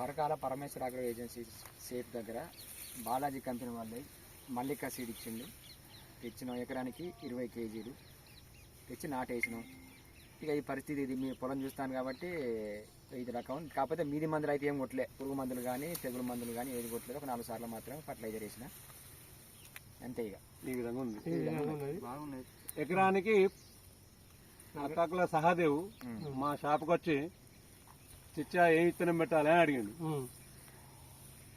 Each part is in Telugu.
Parakala Parameshwara agro agency safe దగ్గర బాలాజీ కంపెనీ వాళ్ళే మల్లికా సీడ్ ఇచ్చిండు. తెచ్చిన ఎకరానికి ఇరవై కేజీలు. తెచ్చి నాటేసినాం. ఇక ఈ పరిస్థితి ఇది మీ పొలం చూస్తాను కాబట్టి ఇది రకం. కాకపోతే మీది మందులు అయితే ఏం కొట్టలే. పురుగు మందులు కానీ తెగులు మందులు కానీ ఏది కొట్టలేదు. ఒక నాలుగు సార్లు మాత్రమే ఫర్టిలైజర్ వేసిన. అంతే ఇక. ఈ విధంగా ఉంది. ఎకరానికి అత్తాకుల సహాదేవ్. మా షాప్కి వచ్చి చిచ్చా ఏం విత్తనం పెట్టాలి అని అడిగిండు.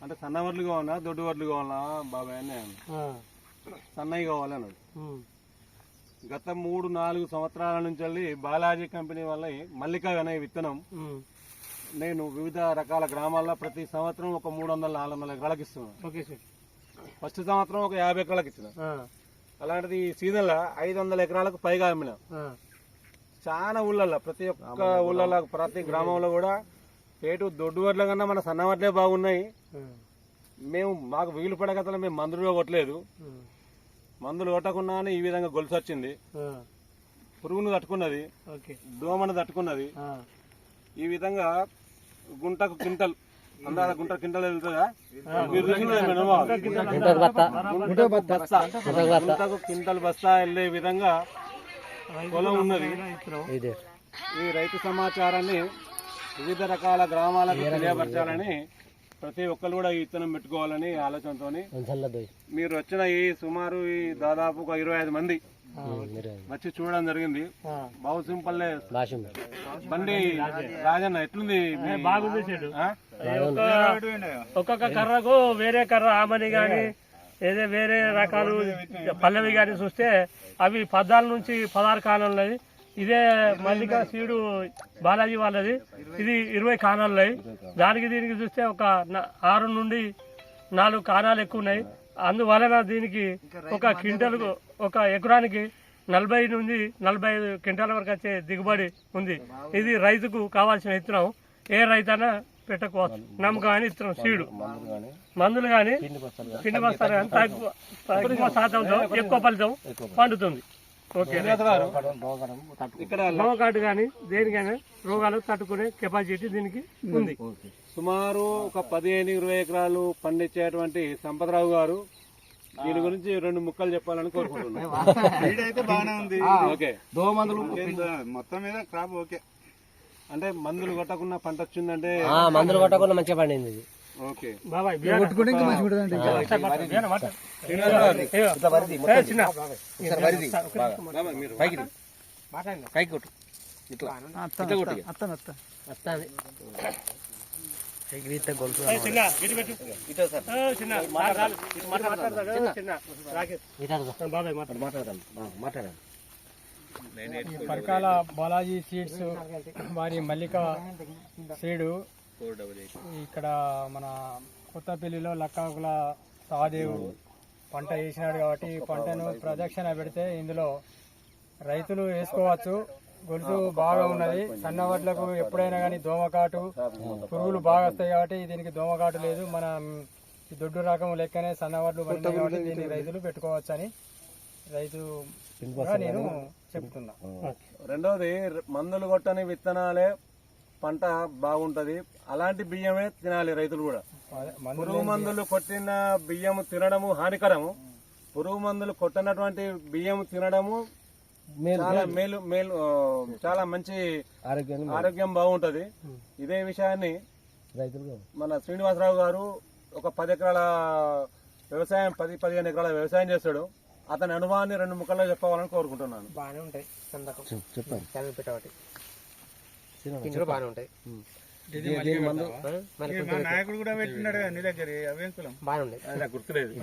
అంటే సన్న వడ్లు కావాలా దొడ్డు వడ్లు కావాలా బాబాయ్ అని. సన్నవి కావాలి అన్నాడు. గత మూడు నాలుగు సంవత్సరాల నుంచి వెళ్ళి బాలాజీ కంపెనీ వల్ల మల్లిక అనే విత్తనం నేను వివిధ రకాల గ్రామాల్లో ప్రతి సంవత్సరం ఒక మూడు వందల నాలుగు వందల ఎకరాలకు ఇస్తున్నాను. ఫస్ట్ సంవత్సరం ఒక యాభై ఎకరాలకు ఇచ్చిన. అలాంటిది ఈ సీజన్లో ఐదు వందల ఎకరాలకు పైగా అమ్మిన. చాలా ఊళ్ళల్లో ప్రతి ఒక్క ఊళ్ళల్లో ప్రతి గ్రామంలో కూడా పేటు దొడ్డు వడ్ల కన్నా మన సన్న వడ్లే బాగున్నాయి. మేము మాకు వీలు పడగతలో మేము మందులు కొట్టలేదు. మందులు కొట్టకుండా ఈ విధంగా గొలుసు వచ్చింది. పురుగును తట్టుకున్నది. దోమను తట్టుకున్నది. ఈ విధంగా గుంటకు కింటల్ అందాల గుంట కింటల్ వెళ్తుందా. గుంటకు కింటల్ బస్తా వెళ్ళే విధంగా పొలం ఉన్నది. ఈ రైతు సమాచారాన్ని వివిధ రకాల గ్రామాలకు తెలియపరచాలని ప్రతి ఒక్కరు కూడా ఈ విత్తనం పెట్టుకోవాలని ఆలోచనతో మీరు వచ్చిన ఈ సుమారు ఈ దాదాపు ఒక ఇరవై ఐదు మంది వచ్చి చూడడం జరిగింది. బాగు సింపల్లే బండి రాజన్న ఎట్లుంది? ఒక్కొక్క కర్రకు వేరే కర్ర ఆమని గాని ఏదో వేరే రకాలు పల్లవి గాని చూస్తే అవి పద్నాలుగు నుంచి పదహారు కాలాలు ఉన్నాయి ఇదే మల్లిక సీడు బాలాజీ వాళ్ళది. ఇది ఇరవై కాణాలు ఉన్నాయి దానికి దీనికి చూస్తే ఒక ఆరు నుండి నాలుగు కాణాలు ఎక్కువ ఉన్నాయి. అందువలన దీనికి ఒక క్వింటల్ ఒక ఎకరానికి నలభై నుండి నలభై ఐదు క్వింటాల వరకు వచ్చే దిగుబడి ఉంది. ఇది రైతుకు కావాల్సిన విత్తనం ఏ రైతైనా పెట్టుకోవచ్చు నమ్మకమైన విత్తనం సీడు. మందులు కానీ పిండి బస్తాలు కానీ తక్కువ శాతంతో ఎక్కువ ఫలితం. పండుతుంది. ఓకే. ఇక్కడ నమ్మకాటు కానీ దేనికైనా రోగాలు తట్టుకునే కెపాసిటీ దీనికి ఉంది. సుమారు ఒక పదిహేను ఇరవై ఎకరాలు పండించేటువంటి సంపతరావు గారు దీని గురించి రెండు ముక్కలు చెప్పాలని కోరుకుంటున్నాను. వీడైతే బాగానే ఉంది. ఓకే. మొత్తం మీద క్రాప్ ఓకే. అంటే మందులు కొట్టకుండా పంట వచ్చిందంటే మందులు కొట్టకుండా మంచిగా పండింది పైకి కొట్టు. ఇట్లా. ఇట్లా కొట్టు పరకాల బాలాజీ సీడ్స్ వారి మల్లిక సీడు ఇక్కడ మన కొత్తపల్లిలో లక్కాకుల సహదేవ్ పంట వేసినాడు కాబట్టి ఈ పంటను ప్రదక్షిణ పెడితే ఇందులో రైతులు వేసుకోవచ్చు. గొలుసు బాగా ఉన్నది. సన్న వడ్లకు ఎప్పుడైనా కానీ దోమకాటు పురుగులు బాగా వస్తాయి కాబట్టి దీనికి దోమకాటు లేదు. మన ఈ దొడ్డు రకం లెక్కనే సన్న వడ్లు పండినాయి కాబట్టి దీన్ని రైతులు పెట్టుకోవచ్చు అని రైతు నేను చెప్తున్నా. రెండవది మందులు కొట్టని విత్తనాలే పంట బాగుంటది. అలాంటి బియ్యమే తినాలి రైతులు కూడా. పురుగు మందులు కొట్టిన బియ్యము తినడము హానికరము. పురుగు మందులు కొట్టనటువంటి బియ్యం తినడము చాలా మేలు. మేలు చాలా మంచి ఆరోగ్యం బాగుంటది. ఇదే విషయాన్ని మన శ్రీనివాసరావు గారు ఒక పది ఎకరాల వ్యవసాయం పది పదిహేను ఎకరాల వ్యవసాయం చేస్తాడు. అతని అనుభవాన్ని రెండు ముక్కల్లో చెప్పవాలని కోరుకుంటున్నాను. బాగానే ఉంటాయి. సందకం చెప్పండి. పింఛలు బాగానే ఉంటాయి నాయకుడు కూడా పెట్టినాడు నీ దగ్గర బాగానే ఉంటాయి గుర్తులేదు.